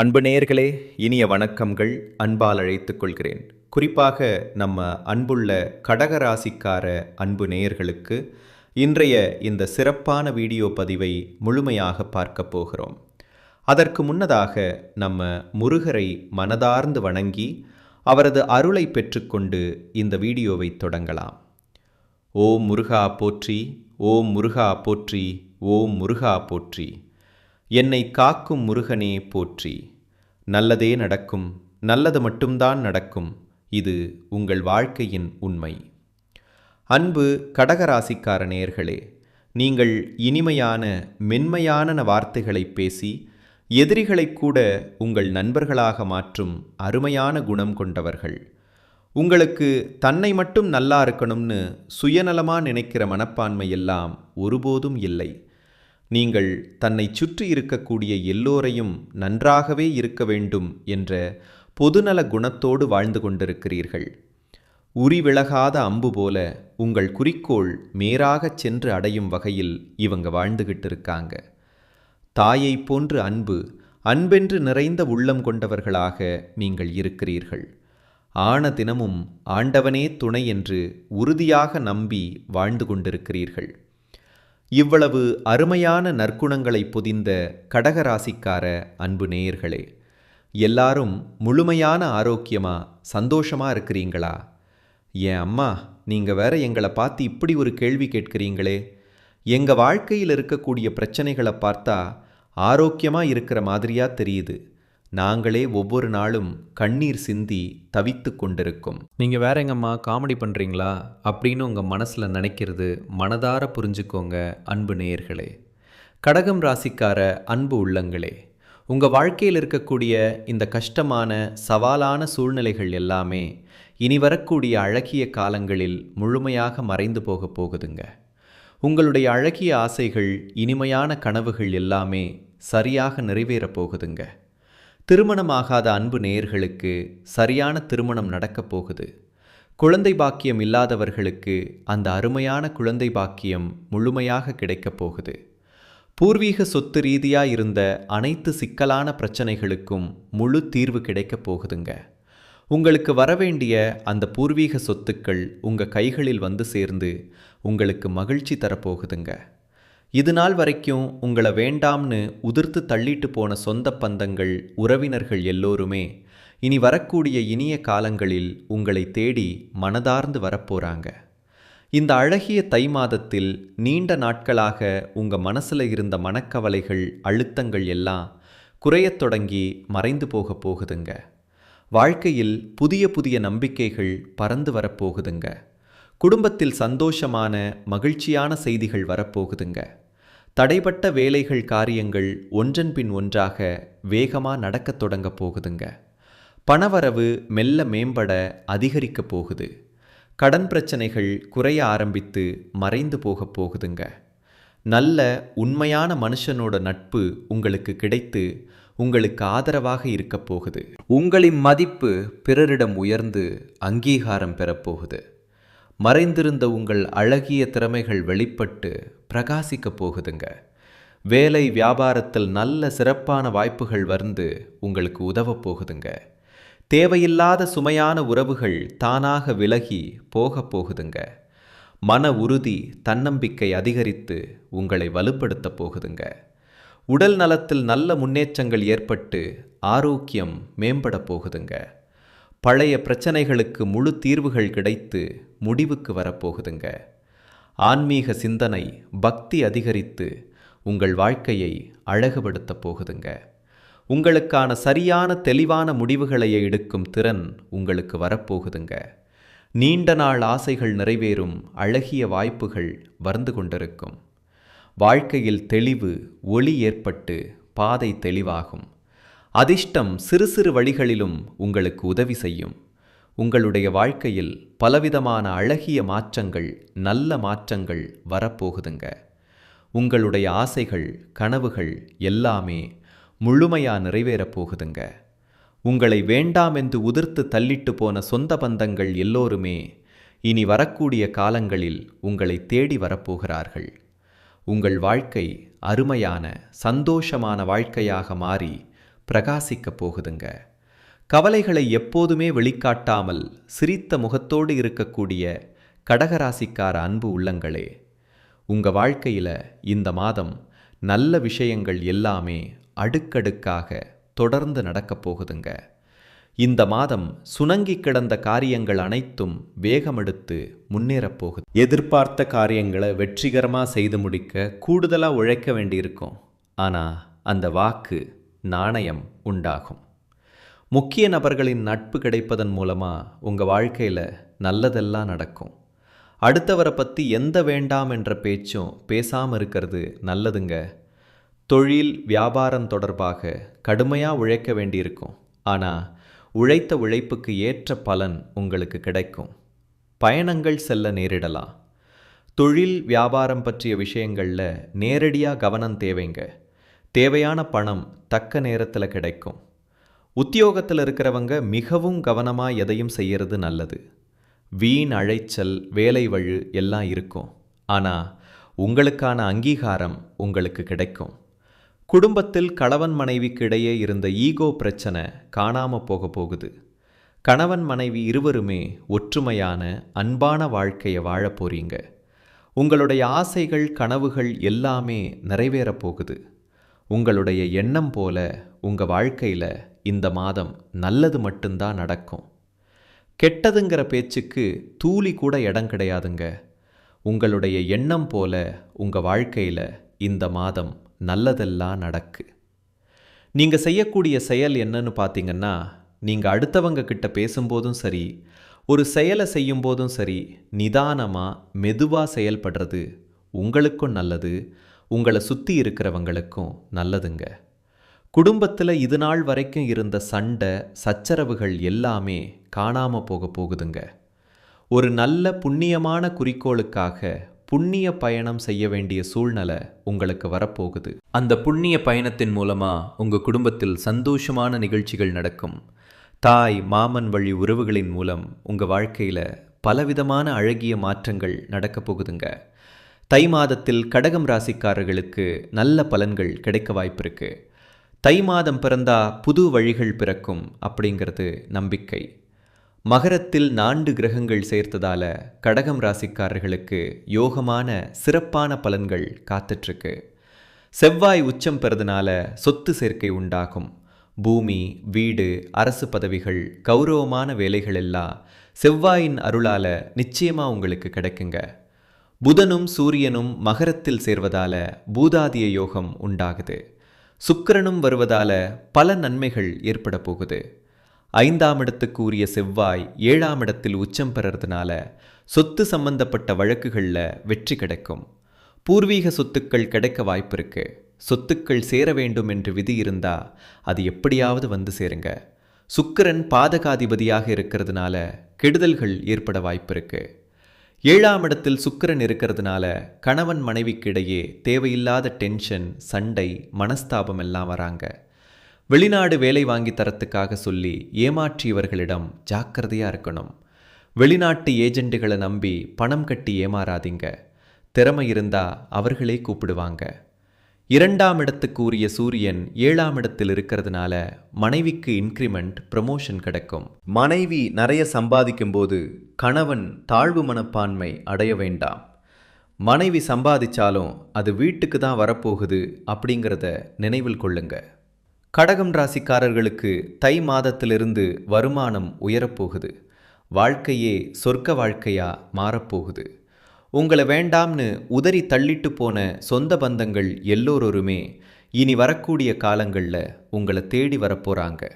அன்பு நேயர்களே இனிய வணக்கங்கள். அன்பால் அழைத்துக் கொள்கிறேன். குறிப்பாக நம்ம அன்புள்ள கடகராசிக்கார அன்பு நேயர்களுக்கு இன்றைய இந்த சிறப்பான வீடியோ பதிவை முழுமையாக பார்க்க போகிறோம். அதற்கு முன்னதாக நம்ம முருகரை மனதார்ந்து வணங்கி அவரது அருளை பெற்றுக்கொண்டு இந்த வீடியோவை தொடங்கலாம். ஓம் முருகா போற்றி ஓம் முருகா போற்றி ஓம் முருகா போற்றி. என்னை காக்கும் முருகனே போற்றி. நல்லதே நடக்கும் நல்லது மட்டும்தான் நடக்கும் இது உங்கள் வாழ்க்கையின் உண்மை. அன்பு கடகராசிக்கார நேர்களே நீங்கள் இனிமையான மென்மையான வார்த்தைகளை பேசி எதிரிகளை கூட உங்கள் நண்பர்களாக மாற்றும் அருமையான குணம் கொண்டவர்கள். உங்களுக்கு தன்னை மட்டும் நல்லா இருக்கணும்னு சுயநலமா நினைக்கிற மனப்பான்மை எல்லாம் ஒருபோதும் இல்லை. நீங்கள் தன்னை சுற்றி இருக்கக்கூடிய எல்லோரையும் நன்றாகவே இருக்க வேண்டும் என்ற பொதுநல குணத்தோடு வாழ்ந்து கொண்டிருக்கிறீர்கள். உரி விலகாத அம்பு போல உங்கள் குறிக்கோள் மேராகச் சென்று அடையும் வகையில் இவங்க வாழ்ந்துகிட்டு இருக்காங்க. தாயைப் போன்று அன்பு அன்பென்று நிறைந்த உள்ளம் கொண்டவர்களாக நீங்கள் இருக்கிறீர்கள். ஆன தினமும் ஆண்டவனே துணை என்று உறுதியாக நம்பி வாழ்ந்து கொண்டிருக்கிறீர்கள். இவ்வளவு அருமையான நற்குணங்களை பொதிந்த கடகராசிக்கார அன்பு நேயர்களே எல்லாரும் முழுமையான ஆரோக்கியமா சந்தோஷமா இருக்கிறீங்களா? என் அம்மா நீங்க வேற எங்களை பார்த்து இப்படி ஒரு கேள்வி கேட்கிறீங்களே? எங்க வாழ்க்கையில் இருக்கக்கூடிய பிரச்சனைகளை பார்த்தா ஆரோக்கியமா இருக்கிற மாதிரியா தெரியுது. நாங்களே ஒவ்வொரு நாளும் கண்ணீர் சிந்தி தவித்து கொண்டிருக்கும். நீங்கள் வேற எங்கம்மா காமெடி பண்ணுறீங்களா அப்படின்னு உங்கள் மனசில் நினைக்கிறது மனதார புரிஞ்சுக்கோங்க அன்பு நேயர்களே. கடகம் ராசிக்கார அன்பு உள்ளங்களே உங்கள் வாழ்க்கையில் இருக்கக்கூடிய இந்த கஷ்டமான சவாலான சூழ்நிலைகள் எல்லாமே இனி வரக்கூடிய அழகிய காலங்களில் முழுமையாக மறைந்து போக போகுதுங்க. உங்களுடைய அழகிய ஆசைகள் இனிமையான கனவுகள் எல்லாமே சரியாக நிறைவேறப் போகுதுங்க. திருமணமாகாத அன்பு நேயர்களுக்கு சரியான திருமணம் நடக்கப் போகுது. குழந்தை பாக்கியம் இல்லாதவர்களுக்கு அந்த அருமையான குழந்தை பாக்கியம் முழுமையாக கிடைக்கப் போகுது. பூர்வீக சொத்து ரீதியாக இருந்த அனைத்து சிக்கலான பிரச்சனைகளுக்கும் முழு தீர்வு கிடைக்கப் போகுதுங்க. உங்களுக்கு வரவேண்டிய அந்த பூர்வீக சொத்துக்கள் உங்கள் கைகளில் வந்து சேர்ந்து உங்களுக்கு மகிழ்ச்சி தரப்போகுதுங்க இது நாள் வரைக்கும் உங்களை வேண்டாம்னு உதிர்த்து தள்ளிட்டு போன சொந்த பந்தங்கள் உறவினர்கள் எல்லோருமே இனி வரக்கூடிய இனிய காலங்களில் உங்களை தேடி மனதார்ந்து வரப்போறாங்க. இந்த அழகிய தை மாதத்தில் நீண்ட நாட்களாக உங்கள் மனசில் இருந்த மனக்கவலைகள் அழுத்தங்கள் எல்லாம் குறையத் தொடங்கி மறைந்து போக போகுதுங்க. வாழ்க்கையில் புதிய புதிய நம்பிக்கைகள் பறந்து வரப்போகுதுங்க குடும்பத்தில் சந்தோஷமான மகிழ்ச்சியான செய்திகள் வரப்போகுதுங்க தடைப்பட்ட வேலைகள் காரியங்கள் ஒன்றன் பின் ஒன்றாக வேகமாக நடக்கத் தொடங்க போகுதுங்க. பணவரவு மெல்ல மேம்பட அதிகரிக்க போகுது. கடன் பிரச்சனைகள் குறைய ஆரம்பித்து மறைந்து போக போகுதுங்க. நல்ல உண்மையான மனுஷனோட நட்பு உங்களுக்கு கிடைத்து உங்களுக்கு ஆதரவாக இருக்க போகுது. உங்களின் மதிப்பு பிறரிடம் உயர்ந்து அங்கீகாரம் பெறப்போகுது மறைந்திருந்த உங்கள் அழகிய திறமைகள் வெளிப்பட்டு பிரகாசிக்கப் போகுதுங்க. வேலை வியாபாரத்தில் நல்ல சிறப்பான வாய்ப்புகள் வந்து உங்களுக்கு உதவப் போகுதுங்க. தேவையில்லாத சுமையான உறவுகள் தானாக விலகி போக போகுதுங்க. மன உறுதி தன்னம்பிக்கை அதிகரித்து உங்களை வலுப்படுத்த போகுதுங்க. உடல் நலத்தில் நல்ல முன்னேற்றங்கள் ஏற்பட்டு ஆரோக்கியம் மேம்பட போகுதுங்க. பழைய பிரச்சனைகளுக்கு முழு தீர்வுகள் கிடைத்து முடிவுக்கு வரப்போகுதுங்க. ஆன்மீக சிந்தனை பக்தி அதிகரித்து உங்கள் வாழ்க்கையை அழகுபடுத்த போகுதுங்க. உங்களுக்கான சரியான தெளிவான முடிவுகளை எடுக்கும் திறன் உங்களுக்கு வரப்போகுதுங்க. நீண்ட நாள் ஆசைகள் நிறைவேறும் அழகிய வாய்ப்புகள் வந்து கொண்டிருக்கும். வாழ்க்கையில் தெளிவு ஒளி ஏற்பட்டு பாதை தெளிவாகும். அதிர்ஷ்டம் சிறு சிறு வழிகளிலும் உங்களுக்கு உதவி செய்யும். உங்களுடைய வாழ்க்கையில் பலவிதமான அழகிய மாற்றங்கள் நல்ல மாற்றங்கள் வரப்போகுதுங்க. உங்களுடைய ஆசைகள் கனவுகள் எல்லாமே முழுமையா நிறைவேறப் போகுதுங்க. உங்களை வேண்டாம் என்று உதிர்த்து தள்ளிட்டு போன சொந்த பந்தங்கள் எல்லோருமே இனி வரக்கூடிய காலங்களில் உங்களை தேடி வரப்போகிறார்கள். உங்கள் வாழ்க்கை அருமையான சந்தோஷமான வாழ்க்கையாக மாறி பிரகாசிக்கப் போகுதுங்க. கவலைகளை எப்போதுமே வெளிக்காட்டாமல் சிரித்த முகத்தோடு இருக்கக்கூடிய கடகராசிக்கார அன்பு உள்ளங்களே உங்க வாழ்க்கையில இந்த மாதம் நல்ல விஷயங்கள் எல்லாமே அடுக்கடுக்காக தொடர்ந்து நடக்கப் போகுதுங்க. இந்த மாதம் சுணங்கி கிடந்த காரியங்கள் அனைத்தும் வேகமெடுத்து முன்னேறப் போகுது. எதிர்பார்த்த காரியங்களை வெற்றிகரமாக செய்து முடிக்க கூடுதலாக உழைக்க வேண்டியிருக்கும். ஆனால் அந்த வாக்கு நாணயம் உண்டாகும். முக்கிய நபர்களின் நட்பு கிடைப்பதன் மூலமாக உங்கள் வாழ்க்கையில் நல்லதெல்லாம் நடக்கும். அடுத்தவரை பற்றி எந்த வேண்டாம் என்ற பேச்சும் பேசாமல் இருக்கிறது நல்லதுங்க. தொழில் வியாபாரம் தொடர்பாக கடுமையாக உழைக்க வேண்டியிருக்கும். ஆனால் உழைத்த உழைப்புக்கு ஏற்ற பலன் உங்களுக்கு கிடைக்கும். பயணங்கள் செல்ல நேரிடலாம். தொழில் வியாபாரம் பற்றிய விஷயங்களில் நேரடியாக கவனம் தேவைங்க. தேவையான பணம் தக்க நேரத்தில் கிடைக்கும். உத்தியோகத்தில் இருக்கிறவங்க மிகவும் கவனமாக எதையும் செய்யறது நல்லது. வீண் அழைச்சல் வேலை வழு எல்லாம் இருக்கும். ஆனால் உங்களுக்கான அங்கீகாரம் உங்களுக்கு கிடைக்கும். குடும்பத்தில் கணவன் மனைவிக்கு இடையே இருந்த ஈகோ பிரச்சனை காணாமல் போக போகுது. கணவன் மனைவி இருவருமே ஒற்றுமையான அன்பான வாழ்க்கையை வாழப் போறீங்க. உங்களுடைய ஆசைகள் கனவுகள் எல்லாமே நிறைவேறப் போகுது. உங்களுடைய எண்ணம் போல உங்கள் வாழ்க்கையில் இந்த மாதம் நல்லது மட்டும்தான் நடக்கும். கெட்டதுங்கிற பேச்சுக்கு தூளி கூட இடம் கிடையாதுங்க. உங்களுடைய எண்ணம் போல உங்கள் வாழ்க்கையில் இந்த மாதம் நல்லதெல்லாம் நடக்கு. நீங்கள் செய்யக்கூடிய செயல் என்னன்னு பார்த்தீங்கன்னா நீங்கள் அடுத்தவங்க கிட்ட பேசும்போதும் சரி ஒரு செயலை செய்யும் போதும் சரி நிதானமாக மெதுவாக செயல்படுறது உங்களுக்கும் நல்லது உங்களை சுற்றி இருக்கிறவங்களுக்கும் நல்லதுங்க. குடும்பத்தில் இது நாள் வரைக்கும் இருந்த சண்டை சச்சரவுகள் எல்லாமே காணாமல் போக போகுதுங்க. ஒரு நல்ல புண்ணியமான குறிக்கோளுக்காக புண்ணிய பயணம் செய்ய வேண்டிய சூழ்நிலை உங்களுக்கு வரப்போகுது. அந்த புண்ணிய பயணத்தின் மூலமாக உங்கள் குடும்பத்தில் சந்தோஷமான நிகழ்ச்சிகள் நடக்கும். தாய் மாமன் வழி உறவுகளின் மூலம் உங்கள் வாழ்க்கையில் பலவிதமான அழகிய மாற்றங்கள் நடக்கப் போகுதுங்க. தை மாதத்தில் கடகம் ராசிக்காரர்களுக்கு நல்ல பலன்கள் கிடைக்க வாய்ப்பிருக்கு. தை மாதம் பிறந்தா புது வழிகள் பிறக்கும் அப்படிங்கிறது நம்பிக்கை. மகரத்தில் நான்கு கிரகங்கள் சேர்த்ததால கடகம் ராசிக்காரர்களுக்கு யோகமான சிறப்பான பலன்கள் காத்துட்ருக்கு. செவ்வாய் உச்சம் பெறதுனால சொத்து சேர்க்கை உண்டாகும். பூமி வீடு அரசு பதவிகள் கௌரவமான வேலைகள் எல்லாம் செவ்வாயின் அருளால நிச்சயமா உங்களுக்கு கிடைக்குங்க. புதனும் சூரியனும் மகரத்தில் சேர்வதால பூதாதிய யோகம் உண்டாகுது. சுக்கிரனும் வருவதால பல நன்மைகள் ஏற்பட போகுது. ஐந்தாம் இடத்துக்கு உரிய செவ்வாய் ஏழாம் இடத்தில் உச்சம் பெறறதுனால சொத்து சம்பந்தப்பட்ட வழக்குகளில் வெற்றி கிடைக்கும். பூர்வீக சொத்துக்கள் கிடைக்க வாய்ப்பிருக்கு சொத்துக்கள் சேர வேண்டும் என்று விதி இருந்தா அது எப்படியாவது வந்து சேருங்க. சுக்கிரன் பாதகாதிபதியாக இருக்கிறதுனால கெடுதல்கள் ஏற்பட வாய்ப்பிருக்கு ஏழாம் இடத்தில் சுக்கிரன் இருக்கிறதுனால கணவன் மனைவிக்கு இடையே தேவையில்லாத டென்ஷன் சண்டை மனஸ்தாபம் எல்லாம் வராங்க. வெளிநாடு வேலை வாங்கி தரத்துக்காக சொல்லி ஏமாற்றியவர்களிடம் ஜாக்கிரதையா இருக்கணும். வெளிநாட்டு ஏஜெண்டுகளை நம்பி பணம் கட்டி ஏமாறாதீங்க. திறமை இருந்தா அவர்களே கூப்பிடுவாங்க. இரண்டாம் இடத்துக்கு உரிய சூரியன் ஏழாம் இடத்தில் இருக்கிறதுனால மனைவிக்கு இன்க்ரிமெண்ட் ப்ரமோஷன் கிடைக்கும். மனைவி நிறைய சம்பாதிக்கும் போது கணவன் தாழ்வு மனப்பான்மை அடைய வேண்டாம். மனைவி சம்பாதிச்சாலும் அது வீட்டுக்கு தான் வரப்போகுது அப்படிங்கிறத நினைவில் கொள்ளுங்க. கடகம் ராசிக்காரர்களுக்கு தை மாதத்திலிருந்து வருமானம் உயரப்போகுது. வாழ்க்கையே சொர்க்க வாழ்க்கையா மாறப்போகுது. உங்களை வேண்டாம்னு உதறி தள்ளிட்டு போன சொந்த பந்தங்கள் எல்லோருமே இனி வரக்கூடிய காலங்களில் உங்களை தேடி வரப்போகிறாங்க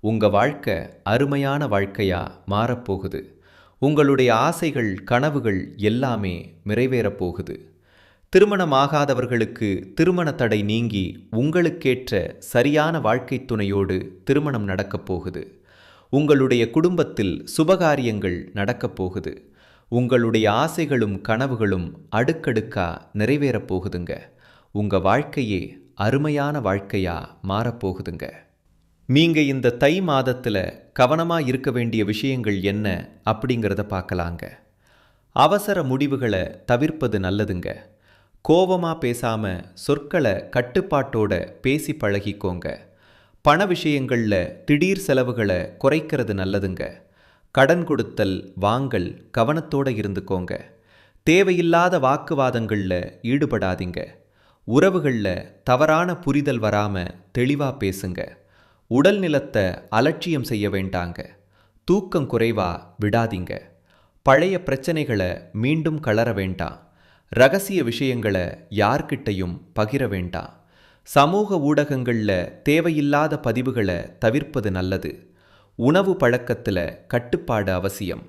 உங்கள் வாழ்க்கை அருமையான வாழ்க்கையாக மாறப்போகுது. உங்களுடைய ஆசைகள் கனவுகள் எல்லாமே நிறைவேறப் போகுது திருமணமாகாதவர்களுக்கு திருமண தடை நீங்கி உங்களுக்கேற்ற சரியான வாழ்க்கை துணையோடு திருமணம் நடக்கப் போகுது. உங்களுடைய குடும்பத்தில் சுபகாரியங்கள் நடக்கப் போகுது. உங்களுடைய ஆசைகளும் கனவுகளும் அடுக்கடுக்கா நிறைவேறப் போகுதுங்க உங்க வாழ்க்கையே அருமையான வாழ்க்கையா மாறப்போகுதுங்க. நீங்க இந்த தை மாதத்துல கவனமா இருக்க வேண்டிய விஷயங்கள் என்ன அப்படிங்கிறத பார்க்கலாங்க. அவசர முடிவுகளை தவிர்ப்பது நல்லதுங்க. கோவமா பேசாம சொற்களை கட்டுப்பாட்டோட பேசி பழகிக்கோங்க. பண விஷயங்களில் திடீர் செலவுகளை குறைக்கிறது நல்லதுங்க. கடன் கொடுத்தல் வாங்கல் கவனத்தோட இருந்துக்கோங்க. தேவையில்லாத வாக்குவாதங்களில் ஈடுபடாதீங்க. உறவுகளில் தவறான புரிதல் வராமல் தெளிவாக பேசுங்க. உடல் நிலத்தை அலட்சியம் செய்ய வேண்டாங்க. தூக்கம் குறைவா விடாதீங்க. பழைய பிரச்சனைகளை மீண்டும் கலர வேண்டாம். ரகசிய விஷயங்களை யார்கிட்டையும் பகிர வேண்டாம். சமூக ஊடகங்களில் தேவையில்லாத பதிவுகளை தவிர்ப்பது நல்லது. உணவு பழக்கத்தில் கட்டுப்பாடு அவசியம்.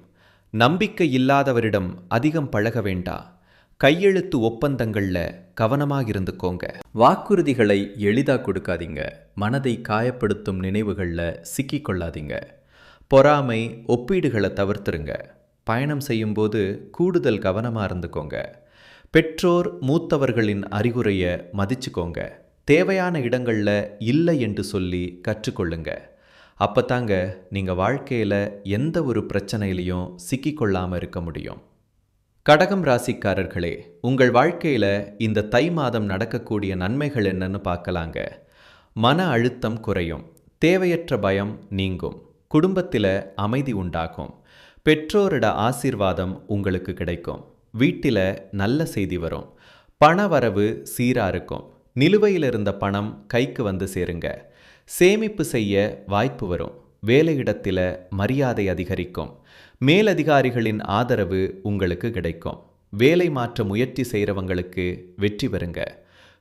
நம்பிக்கை இல்லாதவரிடம் அதிகம் பழக வேண்டாம் கையெழுத்து ஒப்பந்தங்களில் கவனமாக இருந்துக்கோங்க. வாக்குறுதிகளை எளிதாக கொடுக்காதீங்க. மனதை காயப்படுத்தும் நினைவுகளில் சிக்கிக்கொள்ளாதீங்க பொறாமை ஒப்பீடுகளை தவிர்த்துருங்க. பயணம் செய்யும்போது கூடுதல் கவனமாக இருந்துக்கோங்க. பெற்றோர் மூத்தவர்களின் அறிகுறையை மதிச்சுக்கோங்க. தேவையான இடங்களில் இல்லை என்று சொல்லி கற்றுக்கொள்ளுங்க. அப்போ தாங்க நீங்கள் வாழ்க்கையில் எந்த ஒரு பிரச்சனையிலையும் சிக்கிக்கொள்ளாமல் இருக்க முடியும். கடகம் ராசிக்காரர்களே உங்கள் வாழ்க்கையில் இந்த தை மாதம் நடக்கக்கூடிய நன்மைகள் என்னன்னு பார்க்கலாங்க. மன அழுத்தம் குறையும் தேவையற்ற பயம் நீங்கும் குடும்பத்தில் அமைதி உண்டாகும் பெற்றோரிட ஆசீர்வாதம் உங்களுக்கு கிடைக்கும் வீட்டில் நல்ல செய்தி வரும் பண வரவு சீராக இருக்கும் நிலுவையில் இருந்த பணம் கைக்கு வந்து சேருங்க. சேமிப்பு செய்ய வாய்ப்பு வரும். வேலையிடத்தில் மரியாதை அதிகரிக்கும். மேலதிகாரிகளின் ஆதரவு உங்களுக்கு கிடைக்கும். வேலை மாற்ற முயற்சி செய்கிறவங்களுக்கு வெற்றி பெறுங்க.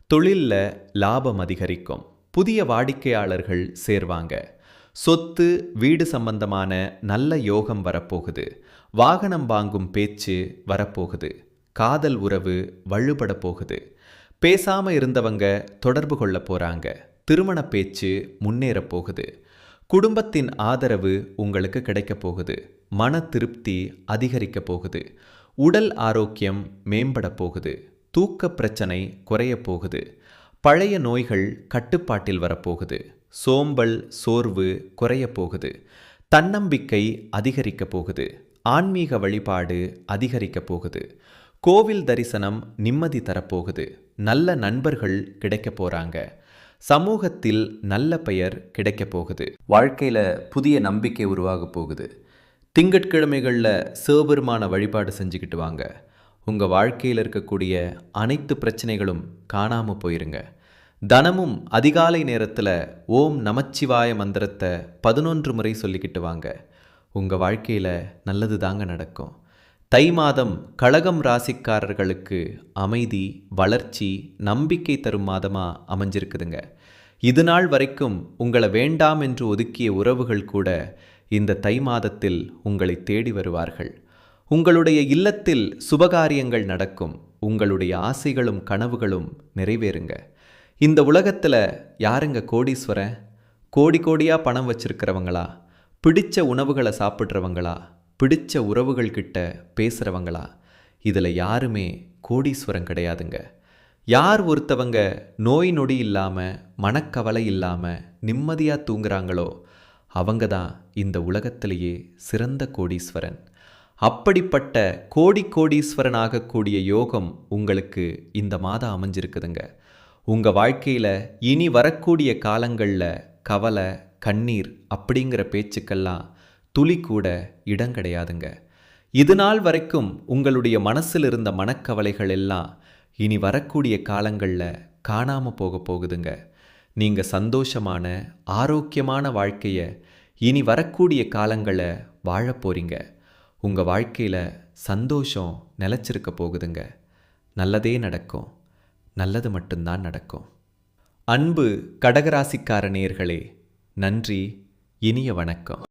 தொழிலில் லாபம் அதிகரிக்கும். புதிய வாடிக்கையாளர்கள் சேர்வாங்க. சொத்து வீடு சம்பந்தமான நல்ல யோகம் வரப்போகுது. வாகனம் வாங்கும் பேச்சு வரப்போகுது. காதல் உறவு வலுப்பட போகுது. பேசாம இருந்தவங்க தொடர்பு கொள்ள போறாங்க. திருமண பேச்சு முன்னேறப் போகுது. குடும்பத்தின் ஆதரவு உங்களுக்கு கிடைக்கப் போகுது. மன திருப்தி அதிகரிக்கப் போகுது. உடல் ஆரோக்கியம் மேம்பட போகுது. தூக்க பிரச்சனை குறைய போகுது. பழைய நோய்கள் கட்டுப்பாட்டில் வரப்போகுது சோம்பல் சோர்வு குறைய போகுது. தன்னம்பிக்கை அதிகரிக்க போகுது. ஆன்மீக வழிபாடு அதிகரிக்க போகுது. கோவில் தரிசனம் நிம்மதி தரப்போகுது நல்ல நண்பர்கள் கிடைக்க போகிறாங்க சமூகத்தில் நல்ல பெயர் கிடைக்க போகுது. வாழ்க்கையில் புதிய நம்பிக்கை உருவாக போகுது. திங்கட்கிழமைகளில் சிவபெருமான வழிபாடு செஞ்சுக்கிட்டு வாங்க. உங்கள் வாழ்க்கையில் இருக்கக்கூடிய அனைத்து பிரச்சனைகளும் காணாமல் போயிருங்க. தனமும் அதிகாலை நேரத்தில் ஓம் நமச்சிவாய மந்திரத்தை பதினொன்று முறை சொல்லிக்கிட்டு வாங்க. உங்கள் வாழ்க்கையில் நல்லது தாங்க நடக்கும். தை மாதம் கழகம் ராசிக்காரர்களுக்கு அமைதி வளர்ச்சி நம்பிக்கை தரும் மாதமாக அமைஞ்சிருக்குதுங்க. இது நாள் வரைக்கும் உங்களை வேண்டாம் என்று ஒதுக்கிய உறவுகள் கூட இந்த தை மாதத்தில் உங்களை தேடி வருவார்கள். உங்களுடைய இல்லத்தில் சுபகாரியங்கள் நடக்கும். உங்களுடைய ஆசைகளும் கனவுகளும் நிறைவேறுங்க. இந்த உலகத்தில் யாருங்க கோடீஸ்வரன்? கோடி கோடியாக பணம் வச்சிருக்கிறவங்களா? பிடிச்ச உணவுகளை சாப்பிட்றவங்களா? பிடிச்ச உறவுகள் கிட்ட பேசுகிறவங்களா இதில் யாருமே கோடீஸ்வரம் கிடையாதுங்க. யார் ஒருத்தவங்க நோய் நொடி இல்லாமல் மனக்கவலை இல்லாமல் நிம்மதியாக தூங்குறாங்களோ அவங்க தான் இந்த உலகத்திலேயே சிறந்த கோடீஸ்வரன். அப்படிப்பட்ட கோடி கோடீஸ்வரன் ஆகக்கூடிய யோகம் உங்களுக்கு இந்த மாதம் அமைஞ்சிருக்குதுங்க. உங்கள் வாழ்க்கையில் இனி வரக்கூடிய காலங்களில் கவலை கண்ணீர் அப்படிங்கிற பேச்சுக்கெல்லாம் துளி கூட இடம் கிடையாதுங்க. இது நாள் வரைக்கும் உங்களுடைய மனசில் இருந்த மனக்கவலைகள் எல்லாம் இனி வரக்கூடிய காலங்களில் காணாமல் போக போகுதுங்க. நீங்கள் சந்தோஷமான ஆரோக்கியமான வாழ்க்கையை இனி வரக்கூடிய காலங்களை வாழ போகிறீங்க உங்கள் வாழ்க்கையில் சந்தோஷம் நிலச்சிருக்க போகுதுங்க. நல்லதே நடக்கும். நல்லது மட்டும்தான் நடக்கும். அன்பு கடகராசிக்கார நேர்களே நன்றி இனிய வணக்கம்.